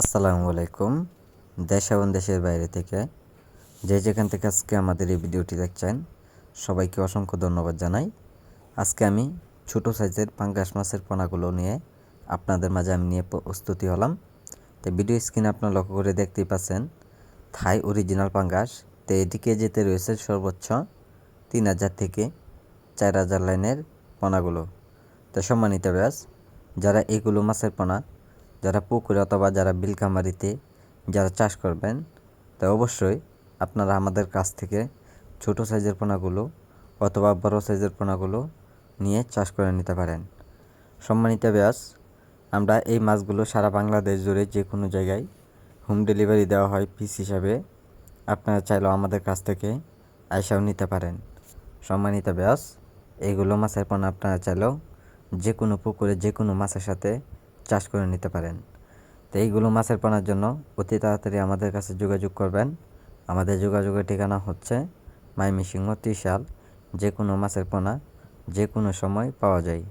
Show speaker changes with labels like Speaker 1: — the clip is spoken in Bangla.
Speaker 1: আসসালামু আলাইকুম। দেশ এবং দেশের বাইরে থেকে যে যেখান থেকে আজকে আমাদের এই ভিডিওটি দেখছেন, সবাইকে অসংখ্য ধন্যবাদ জানাই। আজকে আমি ছোট সাইজের পাঙ্গাস মাছের পোনাগুলো নিয়ে আপনাদের মাঝে আমি নিয়ে প্রস্তুতি হলাম। তো ভিডিও স্ক্রিনে আপনারা লক্ষ্য করে দেখতেই পাচ্ছেন, থাই অরিজিনাল পাঙ্গাস। তো এটি যেতে রয়েছে সর্বোচ্চ তিন হাজার থেকে চার হাজার লাইনের পোনাগুলো। তো সম্মানিত ব্যাস যারা এগুলো মাছের পোনা যারা পুকুরে অথবা যারা বিলকামারিতে যারা চাষ করবেন তা অবশ্যই আপনারা আমাদের কাছ থেকে ছোট সাইজের পোনাগুলো অথবা বড় সাইজের পোনাগুলো নিয়ে চাষ করে নিতে পারেন। সম্মানিত ব্যাস আমরা এই মাছগুলো সারা বাংলাদেশ জুড়ে যে কোনো জায়গায় হোম ডেলিভারি দেওয়া হয় পিস হিসাবে, আপনারা চাইলেও আমাদের কাছ থেকে আয়সাও নিতে পারেন। সম্মানিত ব্যাস এইগুলো মাছের পোনা আপনারা চাইলেও যে কোনো পুকুরে যে কোনো মাছের সাথে চাষ করে নিতে পারেন। তো এইগুলো মাছের পোনার জন্য অতি তাড়াতাড়ি আমাদের কাছে যোগাযোগ করবেন। আমাদের যোগাযোগের ঠিকানা হচ্ছে মাইমিসিংহ ত্রিশাল। যে কোনো মাছের পোনা যে কোনো সময় পাওয়া যায়।